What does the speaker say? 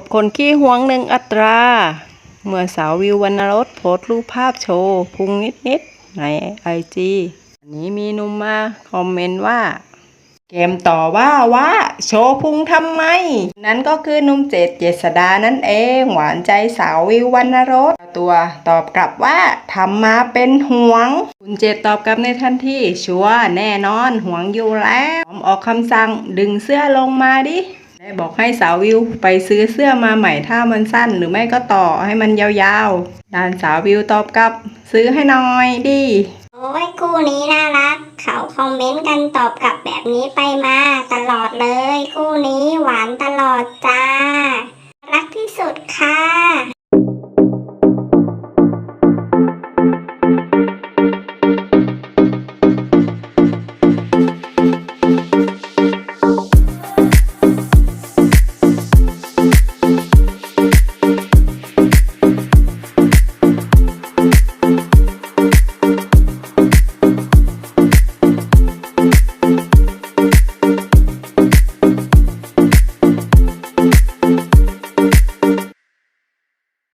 บคนขี้หวงหนึ่งอัตรา เมื่อสาววิววรรณรสโพสต์รูปภาพโชว์พุงนิดๆในไอจีอันนี้มีนุ่มมาคอมเมนต์ว่า เกมต่อว่าว่าโชว์พุงทำไม นั้นก็คือนุ่มเจดเจษดานั่นเอง หวานใจสาววิววรรณรสตัวตอบกลับว่าทำมาเป็นห่วง คุณเจดตอบกลับในทันทีชัวแน่นอนห่วงอยู่แล้วพร้อมออกคำสั่งดึงเสื้อลงมาดิ ได้บอกให้สาววิวไปซื้อเสื้อมาใหม่ถ้ามันสั้นหรือไม่ก็ต่อให้มันยาวๆ ด้านสาววิวตอบกลับ ซื้อให้น้อยดิโอ้ยคู่นี้น่ารัก เขาคอมเมนต์กันตอบกลับแบบนี้ไปมาตลอดเลย คู่นี้หวานตลอดจ้า รักที่สุดค่ะ